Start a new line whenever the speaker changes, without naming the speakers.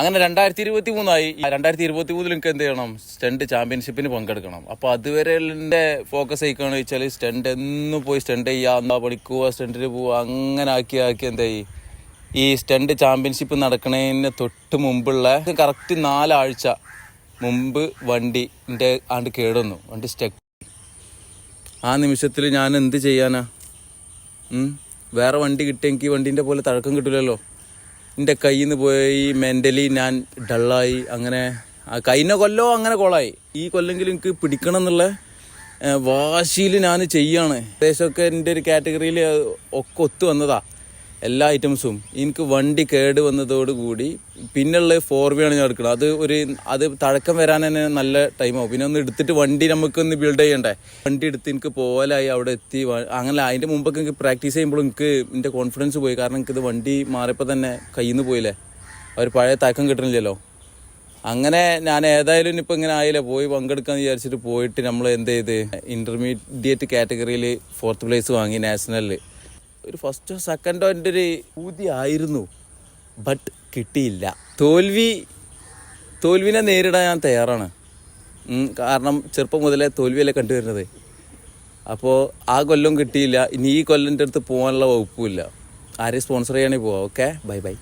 അങ്ങനെ രണ്ടായിരത്തി ഇരുപത്തി മൂന്നായി രണ്ടായിരത്തി ഇരുപത്തി മൂന്നിൽ എനിക്ക് എന്ത് ചെയ്യണം? സ്റ്റണ്ട് ചാമ്പ്യൻഷിപ്പിന് പങ്കെടുക്കണം. അപ്പോൾ അതുവരെ എന്റെ ഫോക്കസ് ആയിക്കാണ് വെച്ചാൽ സ്റ്റണ്ട് എന്ന് പോയി സ്റ്റണ്ട് ചെയ്യുക എന്താ പഠിക്കുക സ്റ്റണ്ടിൽ പോവുക അങ്ങനെ ആക്കി ആക്കി എന്തായി ഈ സ്റ്റണ്ട് ചാമ്പ്യൻഷിപ്പ് നടക്കണതിന് തൊട്ട് മുമ്പുള്ള കറക്റ്റ് നാലാഴ്ച മുമ്പ് വണ്ടി എന്റെ ആണ്ട് കേടുന്നു. വണ്ടി സ്റ്റക്ക്. ആ നിമിഷത്തിൽ ഞാൻ എന്ത് ചെയ്യാനാ വേറെ വണ്ടി കിട്ടിയെങ്കിൽ വണ്ടീന്റെ പോലെ തഴക്കം കിട്ടില്ലല്ലോ എന്റെ കയ്യിൽ നിന്ന് പോയി മെന്റലി ഞാൻ ഡള്ളായി അങ്ങനെ കഴിഞ്ഞ കൊല്ലോ അങ്ങനെ കൊളായി. ഈ കൊല്ലെങ്കിലും എനിക്ക് പിടിക്കണം എന്നുള്ള വാശിയിൽ ഞാൻ ചെയ്യാണ്. ഏകദേശമൊക്കെ എന്റെ ഒരു കാറ്റഗറിയിൽ ഒക്കെ ഒത്തു വന്നതാ. എല്ലാ ഐറ്റംസും എനിക്ക് വണ്ടി കേട് വന്നതോടുകൂടി പിന്നുള്ള ഫോർ വി ആണ് ഞാൻ എടുക്കുന്നത്. അത് ഒരു അത് തഴക്കം വരാൻ തന്നെ നല്ല ടൈമാവും പിന്നെ ഒന്ന് എടുത്തിട്ട് വണ്ടി നമുക്കൊന്ന് ബിൽഡ് ചെയ്യണ്ടേ? വണ്ടി എടുത്ത് എനിക്ക് പോലായി അവിടെ എത്തി അങ്ങനെ അതിന്റെ മുമ്പൊക്കെ എനിക്ക് പ്രാക്ടീസ് ചെയ്യുമ്പോൾ എനിക്ക് എന്റെ കോൺഫിഡൻസ് പോയി. കാരണം എനിക്കിത് വണ്ടി മാറിയപ്പോൾ തന്നെ കയ്യിൽ നിന്ന് പോയില്ലേ? അവർ പഴയ തഴക്കം കിട്ടണില്ലല്ലോ. അങ്ങനെ ഞാൻ ഏതായാലും ഇനിയിപ്പോൾ ഇങ്ങനെ ആയില്ല? പോയി പങ്കെടുക്കാന്ന് വിചാരിച്ചിട്ട് പോയിട്ട് നമ്മൾ എന്ത് ചെയ്ത്? ഇന്റർമീഡിയറ്റ് കാറ്റഗറിയിൽ ഫോർത്ത് പ്ലേസ് വാങ്ങി നാഷണലിൽ ഒരു ഫസ്റ്റോ സെക്കൻഡോ എന്റെ ഒരു ഊതി ആയിരുന്നു. ബട്ട് കിട്ടിയില്ല. തോൽവി തോൽവിനെ നേരിടാൻ ഞാൻ തയ്യാറാണ്. കാരണം ചെറുപ്പം മുതലേ തോൽവിയല്ലേ കണ്ടുവരുന്നത്. അപ്പോൾ ആ കൊല്ലം കിട്ടിയില്ല. ഇനി ഈ കൊല്ലന്റെ അടുത്ത് പോകാനുള്ള വകുപ്പുമില്ല ആരെയും സ്പോൺസർ ചെയ്യണമെങ്കിൽ പോവാം. Okay bye bye